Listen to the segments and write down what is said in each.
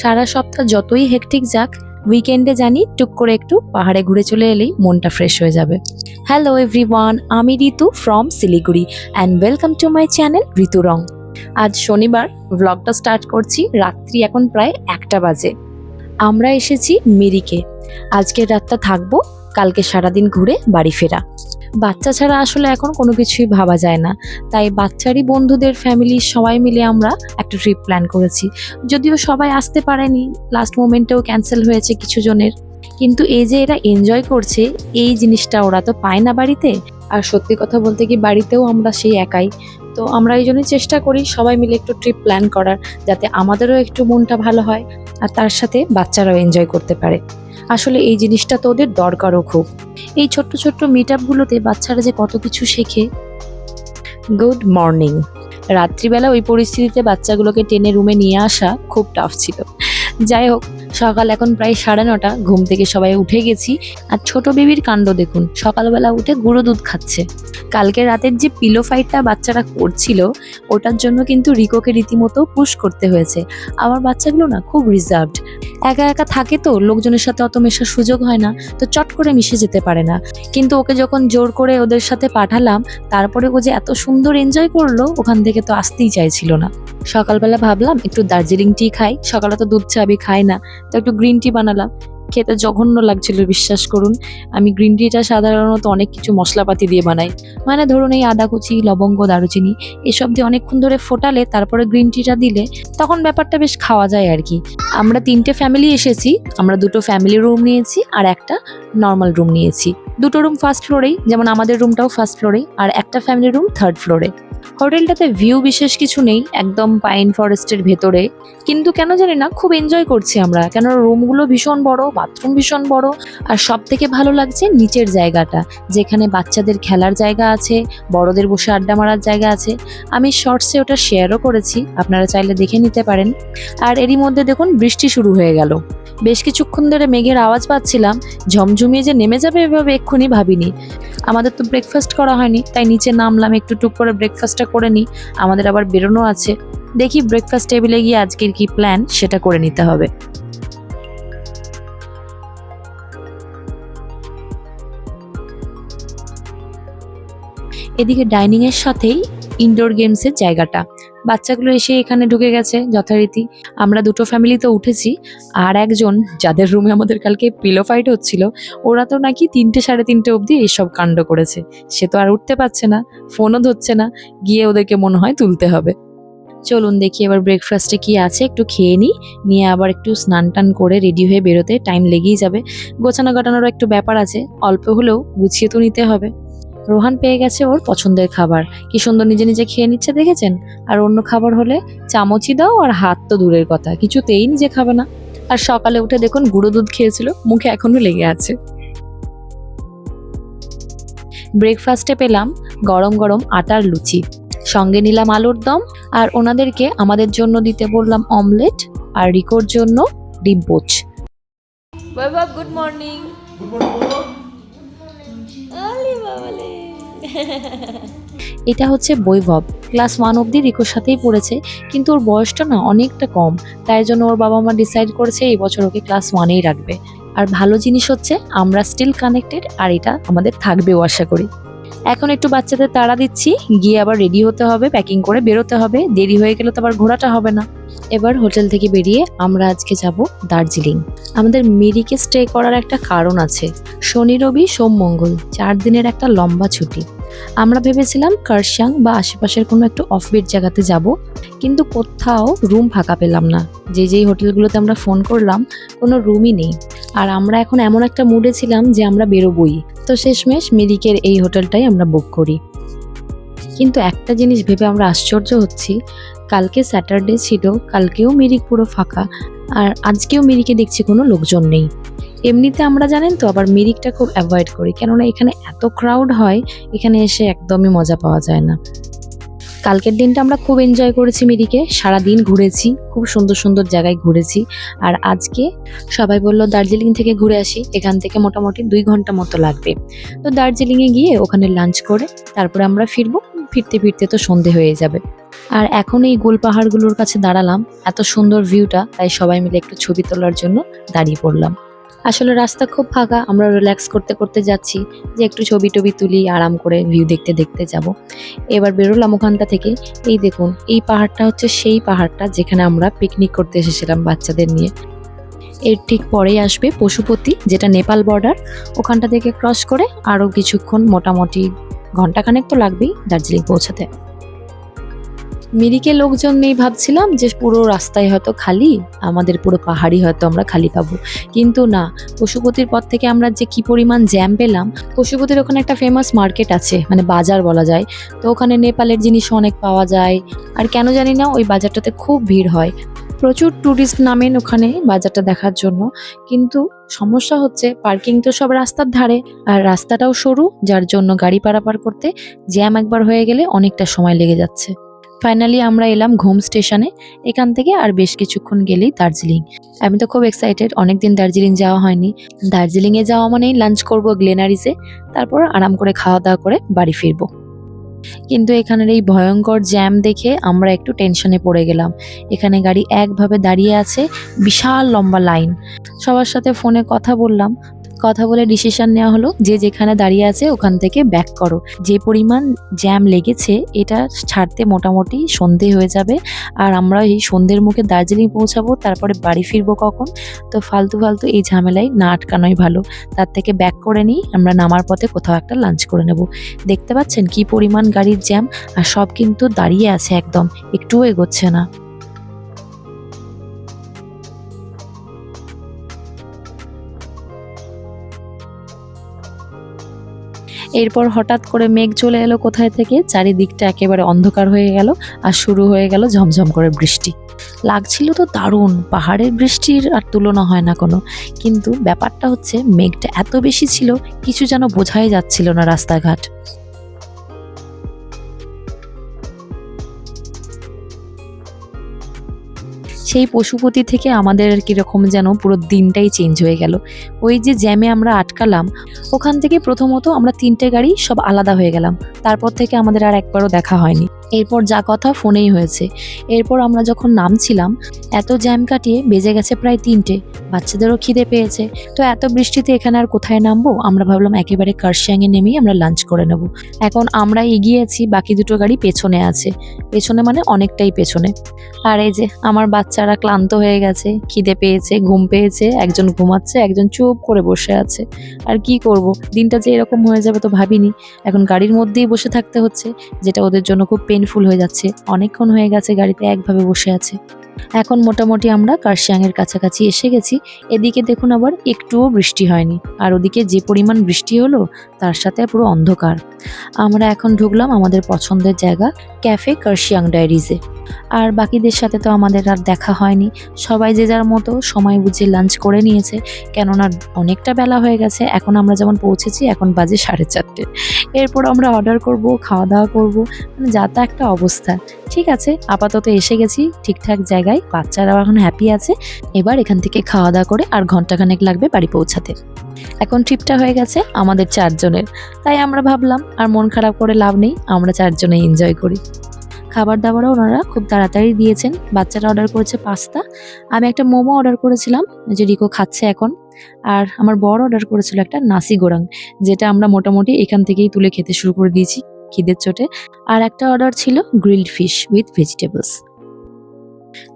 সারা সপ্তাহ যতই হেকটিক যাক উইকেন্ডে জানি টুক করে একটু পাহাড়ে ঘুরে চলে এলেই মনটা ফ্রেশ হয়ে যাবে। হ্যালো এভরিওয়ান আমি Ritu from Siliguri and welcome to my channel Ritu Rong. আজ শনিবার ব্লগটা স্টার্ট করছি রাত্রি এখন প্রায় একটা বাজে। আমরা এসেছি মিরিকে। আজকের রাতটা থাকব কালকে সারাদিন ঘুরে বাড়ি ফেরা। বাচ্চা ছাড়া আসলে এখন কোনো কিছুই ভাবা যায় না। তাই বাচ্চারই বন্ধুদের ফ্যামিলির সবাই মিলে আমরা একটা ট্রিপ প্ল্যান করেছি। যদিও সবাই আসতে পারেনি লাস্ট মোমেন্টেও ক্যান্সেল হয়েছে কিছু জনের। কিন্তু এই যে এরা এনজয় করছে, এই জিনিসটা ওরা তো পায় না বাড়িতে। আর সত্যি কথা বলতে কি বাড়িতেও আমরা সেই একাই। তো আমরা এই জন্যই চেষ্টা করি সবাই মিলে একটু ট্রিপ প্ল্যান করার, যাতে আমাদেরও একটু মনটা ভালো হয় আর তার সাথে বাচ্চারাও এনজয় করতে পারে। আসলে এই জিনিসটা তো ওদের দরকারও খুব। এই ছোট্ট ছোট্ট মিট আপগুলোতে বাচ্চারা যে কত কিছু শেখে। গুড মর্নিং রাত্রিবেলা ওই পরিস্থিতিতে বাচ্চাগুলোকে টেনে রুমে নিয়ে আসা খুব টাফ ছিল। যাই হোক সকাল এখন প্রায় সাড়ে নটা, ঘুম থেকে সবাই উঠে গেছি। আর ছোট বেবির কাণ্ড দেখুন, সকালবেলা উঠে গুঁড়ো দুধ খাচ্ছে। কালকে রাতের যে পিলো ফাইটটা বাচ্চারা করছিল, ওটার জন্য কিন্তু রিকোকে রীতিমতো পুশ করতে হয়েছে। আমার বাচ্চাগুলো না খুব রিজার্ভড একা একা থাকে তো, লোকজনের সাথে অত মেশার সুযোগ হয় না, তো চট করে মিশে যেতে পারে না। কিন্তু ওকে যখন জোর করে ওদের সাথে পাঠালাম, তারপরে ও যে এত সুন্দর এনজয় করল, ওখান থেকে তো আসতেই চাইছিল না। সকালবেলা ভাবলাম একটু দার্জিলিং টি খাই। সকালে তো দুধ চা আমি খাই না, তো একটু গ্রিন টি বানালাম। খেতে জঘন্য লাগছিল, বিশ্বাস করুন। আমি গ্রিন টিটা সাধারণত অনেক কিছু মশলাপাতি দিয়ে বানাই। মানে ধরুন এই আদা কুচি, লবঙ্গ, দারুচিনি, এসব দিয়ে অনেকক্ষণ ধরে ফোটালে, তারপরে গ্রিন টিটা দিলে তখন ব্যাপারটা বেশ খাওয়া যায় আর কি। আমরা তিনটে ফ্যামিলি এসেছি, আমরা দুটো ফ্যামিলি রুম নিয়েছি আর একটা নর্মাল রুম নিয়েছি। দুটো রুম ফার্স্ট ফ্লোরেই, যেমন আমাদের রুমটাও ফার্স্ট ফ্লোরেই, আর একটা ফ্যামিলি রুম থার্ড ফ্লোরে। হোটেলটাতে ভিউ বিশেষ কিছু নেই, একদম পাইন ফরেস্টের ভেতরে। কিন্তু কেন জানি না, খুব এনজয় করছি আমরা। কেন রুমগুলো ভীষণ বড় বাথরুম ভীষণ বড়, আর সব থেকে ভালো লাগছে নিচের জায়গাটা, যেখানে বাচ্চাদের খেলার জায়গা আছে, বড়দের বসে আড্ডা মারার জায়গা আছে। আমি শর্টসে ওটা শেয়ারও করেছি, আপনারা চাইলে দেখে নিতে পারেন। আর এরই মধ্যে দেখুন, বৃষ্টি শুরু হয়ে গেল। বেশ কিছুক্ষণ ধরে মেঘের আওয়াজ পাচ্ছিলাম, ঝমঝমিয়ে যে নেমে যাবে এভাবে এক্ষুনি ভাবিনি। আমাদের তো ব্রেকফাস্ট করা হয়নি, তাই নিচে নামলাম, একটু টুক করে ব্রেকফাস্টটা করে নিই। আমাদের আবার বেরোনো আছে। দেখি ব্রেকফাস্ট টেবিলে গিয়ে আজকের কি প্ল্যান সেটা করে নিতে হবে। এদিকে ডাইনিংয়ের সাথেই ইনডোর গেমসের জায়গাটা। বাচ্চাগুলো এসে এখানে ঢুকে গেছে, যথারীতি। আমরা দুটো ফ্যামিলিতে উঠেছি, আর একজন, যাদের রুমে আমাদের কালকে পিলো ফাইট হচ্ছিল, ওরা তো নাকি তিনটে সাড়ে তিনটে অবধি এইসব কাণ্ড করেছে। সে তো আর উঠতে পারছে না ফোনও ধরছে না, গিয়ে ওদেরকে মনে হয় তুলতে হবে। চলুন দেখি এবার ব্রেকফাস্টে কি আছে, একটু খেয়ে নিই নিয়ে আবার একটু স্নান টান করে রেডি হয়ে বেরোতে টাইম লেগেই যাবে। গোছানো গাটানোরও একটু ব্যাপার আছে, অল্প হলেও গুছিয়ে তো নিতে হবে। রোহান পেয়ে গেছে ওর পছন্দের খাবার। কি সুন্দর নিজে নিজে খেয়ে নিচ্ছে দেখেছেন? আর অন্য খাবার হলে চামচই দাও আর হাত তো দূরের কথা কিছুতেই নিজে খাবে না। আর সকালে উঠে দেখুন গুঁড়ো দুধ খেয়েছিল মুখে এখনও লেগে আছে। ব্রেকফাস্টে পেলাম গরম গরম আটার লুচি। সঙ্গে নিলাম আলুর দম আর ওনাদেরকে আমাদের জন্য দিতে বললাম অমলেট আর রিকোর জন্য ডিম পোচ। বৈভব গুড মর্নিং। এটা হচ্ছে বৈভব। ক্লাস ওয়ান অব্দি রিকোর সাথেই পড়েছে, কিন্তু ওর বয়সটা না অনেকটা কম, তাই জন্য ওর বাবা মা ডিসাইড করেছে এই বছর ওকে ক্লাস ওয়ানেই রাখবে। আর ভালো জিনিস হচ্ছে, আমরা স্টিল কানেক্টেড আর এটা আমাদের থাকবেও আশা করি। এখন একটু বাচ্চাদের তাড়া দিচ্ছি, গিয়ে আবার রেডি হতে হবে প্যাকিং করে বেরোতে হবে, দেরি হয়ে গেলে তো আবার ঘোরাটা হবে না। এবার হোটেল থেকে বেরিয়ে আমরা আজকে যাব দার্জিলিং। আমাদের মিরিকে স্টে করার একটা কারণ আছে, শনি, রবি, সোম, মঙ্গল, চার দিনের একটা লম্বা ছুটি। আমরা ভেবেছিলাম কার্শিয়াং বা আশেপাশের কোনো একটু অফবিট জায়গাতে যাব, কিন্তু কোথাও রুম ফাঁকা পেলাম না। যে যেই হোটেলগুলোতে আমরা ফোন করলাম, কোনো রুমই নেই। আর আমরা এখন এমন একটা মুডে ছিলাম যে আমরা বেরোবই। তো শেষমেশ মিরিকের এই হোটেলটাই আমরা বুক করি। কিন্তু একটা জিনিস ভেবে আমরা আশ্চর্য হচ্ছি, কালকে স্যাটারডে ছিল, কালকেও মিরিক পুরো ফাঁকা। আর আজকেও মিরিকে দেখছি কোনো লোকজন নেই। এমনিতে আমরা জানেন তো, আবার মিরিকটা খুব অ্যাভয়েড করি। কেননা এখানে এত ক্রাউড হয়, এখানে এসে একদমই মজা পাওয়া যায় না। কালকের দিনটা আমরা খুব এনজয় করেছি মিরিকে। সারা দিন ঘুরেছি, খুব সুন্দর সুন্দর জায়গায় ঘুরেছি। আর আজকে সবাই বলল, দার্জিলিং থেকে ঘুরে আসি। এখান থেকে মোটামুটি দুই ঘণ্টা মতো লাগবে। তো দার্জিলিংয়ে গিয়ে ওখানে লাঞ্চ করে, তারপরে আমরা ফিরবো। ফিরতে ফিরতে তো সন্ধে হয়ে যাবে। আর এখন এই গোল পাহাড়গুলোর কাছে দাঁড়ালাম। এত সুন্দর ভিউটা তাই সবাই মিলে একটু ছবি তোলার জন্য দাঁড়িয়ে পড়লাম। আসলে রাস্তা খুব ফাঁকা, আমরা রিল্যাক্স করতে করতে যাচ্ছি যে একটু ছবি টবি তুলি, আরাম করে ভিউ দেখতে দেখতে যাব। এবার বেরোলাম ওখানটা থেকে, এই দেখুন, এই পাহাড়টা হচ্ছে সেই পাহাড়টা যেখানে আমরা পিকনিক করতে এসেছিলাম বাচ্চাদের নিয়ে। এর ঠিক পরেই আসবে পশুপতি, যেটা নেপাল বর্ডার ওখানটা থেকে ক্রস করে আরও কিছুক্ষণ মোটামুটি ঘন্টাখানেক তো লাগবেই দার্জিলিং পৌঁছাতে। মিরিকে লোকজন নেই ভাবছিলাম যে পুরো রাস্তায় হয়তো খালি, আমাদের পুরো পাহাড়ি হয়তো আমরা খালি পাবো। কিন্তু না, পশুপতির পর থেকে আমরা যে কি পরিমাণ জ্যাম পেলাম, পশুপতির ওখানে একটা ফেমাস মার্কেট আছে মানে বাজার বলা যায়। তো ওখানে নেপালের জিনিস অনেক পাওয়া যায়। আর কেন জানি না, ওই বাজারটাতে খুব ভিড় হয়। প্রচুর ট্যুরিস্ট নামেন ওখানে বাজারটা দেখার জন্য। কিন্তু সমস্যা হচ্ছে পার্কিং তো সব রাস্তার ধারে। আর রাস্তাটাও সরু, যার জন্য গাড়ি পারাপার করতে জ্যাম একবার হয়ে গেলে অনেকটা সময় লেগে যাচ্ছে। ফাইনালি আমরা এলাম ঘুম স্টেশনে। এখান থেকে আর বেশ কিছুক্ষণ গেলেই দার্জিলিং। আমি তো খুব এক্সাইটেড অনেকদিন দার্জিলিং যাওয়া হয়নি। দার্জিলিংয়ে যাওয়া মানেই লাঞ্চ করব গ্লেনারিসে তারপর আরাম করে খাওয়া দাওয়া করে বাড়ি ফিরবো। কিন্তু এখানের এই ভয়ঙ্কর জ্যাম দেখে আমরা একটু টেনশনে পড়ে গেলাম। এখানে গাড়ি একভাবে দাঁড়িয়ে আছে, বিশাল লম্বা লাইন সবার সাথে ফোনে কথা বললাম কথা বলে ডিসিশন নেওয়া হলো যে যেখানে দাঁড়িয়ে আছে ওখান থেকে ব্যাক করো। যে পরিমাণ জ্যাম লেগেছে, এটা ছাড়তে মোটামুটি সন্ধে হয়ে যাবে। আর আমরা এই সন্ধ্যের মুখে দার্জিলিং পৌঁছাবো, তারপরে বাড়ি ফিরবো কখন? তো ফালতু ফালতু এই ঝামেলায় না আটকানোই ভালো। তার থেকে ব্যাক করে নিই, আমরা নামার পথে কোথাও একটা লাঞ্চ করে নেব। দেখতে পাচ্ছেন কি পরিমাণ গাড়ির জ্যাম আর সব কিন্তু দাঁড়িয়ে আছে একদম, একটুও এগোচ্ছে না। এরপর হঠাৎ করে মেঘ চলে এলো কোথায় থেকে? চারিদিকটা একেবারে অন্ধকার হয়ে গেল আর শুরু হয়ে গেল ঝমঝম করে বৃষ্টি। লাগছিল তো দারুণ, পাহাড়ের বৃষ্টির আর তুলনা হয় না কোনো। কিন্তু ব্যাপারটা হচ্ছে, মেঘটা এত বেশি ছিল, কিছু যেন বোঝাই যাচ্ছিল না রাস্তাঘাট। সেই পশুপতি থেকে আমাদের কীরকম যেন পুরো দিনটাই চেঞ্জ হয়ে গেল। ওই যে জ্যামে আমরা আটকালাম, ওখান থেকে প্রথমত আমরা তিনটে গাড়ি সব আলাদা হয়ে গেলাম। তারপর থেকে আমাদের আর একবারও দেখা হয়নি। এরপর যা কথা ফোনেই হয়েছে। এরপর আমরা যখন নামছিলাম, এত জ্যাম কাটিয়ে বেজে গেছে প্রায় তিনটে। বাচ্চাদেরও খিদে পেয়েছে। তো এত বৃষ্টিতে এখানে আর কোথায় নামবো? আমরা ভাবলাম একেবারে কার্শিয়াংয়ে নেমেই আমরা লাঞ্চ করে নেব। এখন আমরা এগিয়েছি, বাকি দুটো গাড়ি পেছনে আছে। পেছনে মানে অনেকটাই পেছনে। আর এই যে আমার বাচ্চারা ক্লান্ত হয়ে গেছে, খিদে পেয়েছে, ঘুম পেয়েছে, একজন ঘুমাচ্ছে, একজন চুপ করে বসে আছে। আর কি করব? দিনটা যে এরকম হয়ে যাবে তো ভাবিনি। এখন গাড়ির মধ্যেই বসে থাকতে হচ্ছে, যেটা ওদের জন্য খুব পেনফুল হয়ে যাচ্ছে। অনেকক্ষণ হয়ে গেছে গাড়িতে একভাবে বসে আছে। এখন মোটামুটি আমরা কার্শিয়াংয়ের কাছাকাছি এসে গেছি। এদিকে দেখুন আবার একটুও বৃষ্টি হয়নি। আর ওদিকে যে পরিমাণ বৃষ্টি হলো, তার সাথে পুরো অন্ধকার। আমরা এখন ঢুকলাম আমাদের পছন্দের জায়গা, ক্যাফে কার্শিয়াং ডায়েরিজে। আর বাকিদের সাথে তো আমাদের আর দেখা হয়নি। সবাই যে যার মতো সময় বুঝে লাঞ্চ করে নিয়েছে, কেননা অনেকটা বেলা হয়ে গেছে, এখন আমরা যেমন পৌঁছেছি, এখন বাজে সাড়ে চারটে। এরপর আমরা অর্ডার করব খাওয়া দাওয়া করব মানে যা তা একটা অবস্থা। ঠিক আছে, আপাতত এসে গেছি, ঠিকঠাক জায়গায়, বাচ্চারাও এখন হ্যাপি আছে, এবার এখান থেকে খাওয়া দাওয়া করে আর ঘন্টাখানেক লাগবে বাড়ি পৌঁছাতে। এখন ট্রিপটা হয়ে গেছে আমাদের চারজনের। তাই আমরা ভাবলাম, আর মন খারাপ করে লাভ নেই, আমরা চারজনে এনজয় করি। খাবার দাবারও ওনারা খুব তাড়াতাড়ি দিয়েছেন। বাচ্চারা অর্ডার করেছে পাস্তা আমি একটা মোমো অর্ডার করেছিলাম যে রিকো খাচ্ছে এখন। আর আমার বড় অর্ডার করেছিল একটা নাসি গোরাং, যেটা আমরা মোটামুটি এখান থেকেই তুলে খেতে শুরু করে দিয়েছি খিদের চোটে। আর একটা অর্ডার ছিল গ্রিলড ফিশ উইথ ভেজিটেবলস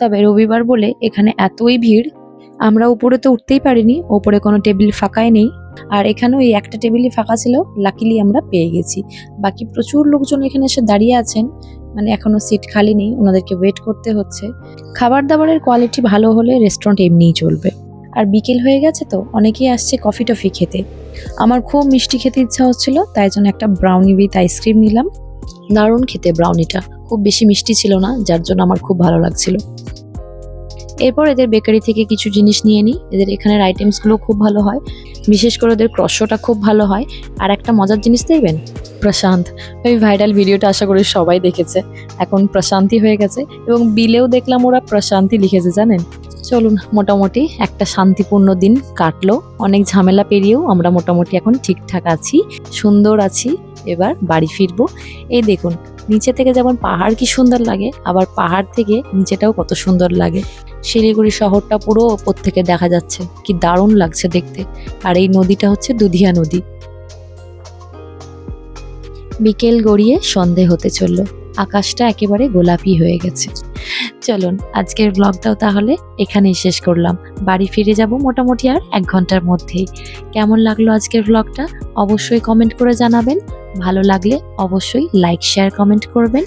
তবে রবিবার বলে এখানে এতই ভিড়, আমরা উপরে তো উঠতেই পারিনি ওপরে কোনো টেবিল ফাঁকাই নেই। আর এখানেও এই একটা টেবিলই ফাঁকা ছিল লাকিলি আমরা পেয়ে গেছি। বাকি প্রচুর লোকজন এখানে এসে দাঁড়িয়ে আছেন। মানে এখনও সিট খালি নেই, ওনাদেরকে ওয়েট করতে হচ্ছে। খাবার দাবারের কোয়ালিটি ভালো হলে রেস্টুরেন্ট এমনিই চলবে। আর বিকেল হয়ে গেছে তো, অনেকেই আসছে কফি টফি খেতে। আমার খুব মিষ্টি খেতে ইচ্ছা হচ্ছিল, তাই জন্য একটা ব্রাউনি উইথ আইসক্রিম নিলাম। দারুণ খেতে ব্রাউনিটা খুব বেশি মিষ্টি ছিল না, যার জন্য আমার খুব ভালো লাগছিল। এরপর এদের বেকারি থেকে কিছু জিনিস নিয়ে নিই। এদের এখানের আইটেমসগুলো খুব ভালো হয়। বিশেষ করে ওদের ক্রশটা খুব ভালো হয়। আর একটা মজার জিনিস দেখবেন? প্রশান্ত। ওই ভাইরাল ভিডিওটা আশা করি সবাই দেখেছে। এখন প্রশান্তি হয়ে গেছে এবং বিলেও দেখলাম ওরা প্রশান্তি লিখেছে, জানেন? চলুন, মোটামুটি একটা শান্তিপূর্ণ দিন কাটলো। অনেক ঝামেলা পেরিয়েও আমরা মোটামুটি এখন ঠিকঠাক আছি, সুন্দর আছি। এবার বাড়ি ফিরবো। এই দেখুন, নিচে থেকে যেমন পাহাড় কি সুন্দর লাগে, আবার পাহাড় থেকে নিচেটাও কত সুন্দর লাগে। শিলিগুড়ি শহরটা পুরো ওপর থেকে দেখা যাচ্ছে, কি দারুণ লাগছে দেখতে। আর এই নদীটা হচ্ছে দুধিয়া নদী। বিকেল গড়িয়ে সন্ধে হতে চলল। আকাশটা একেবারে গোলাপি হয়ে গেছে। চলুন, আজকের ব্লগটাও তাহলে এখানেই শেষ করলাম। বাড়ি ফিরে যাব মোটামুটি আর এক ঘণ্টার মধ্যেই। কেমন লাগল আজকের ব্লগটা অবশ্যই কমেন্ট করে জানাবেন। ভালো লাগলে অবশ্যই লাইক শেয়ার কমেন্ট করবেন।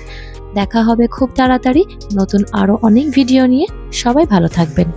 দেখা হবে খুব তাড়াতাড়ি নতুন আরও অনেক ভিডিও নিয়ে। সবাই ভালো থাকবেন।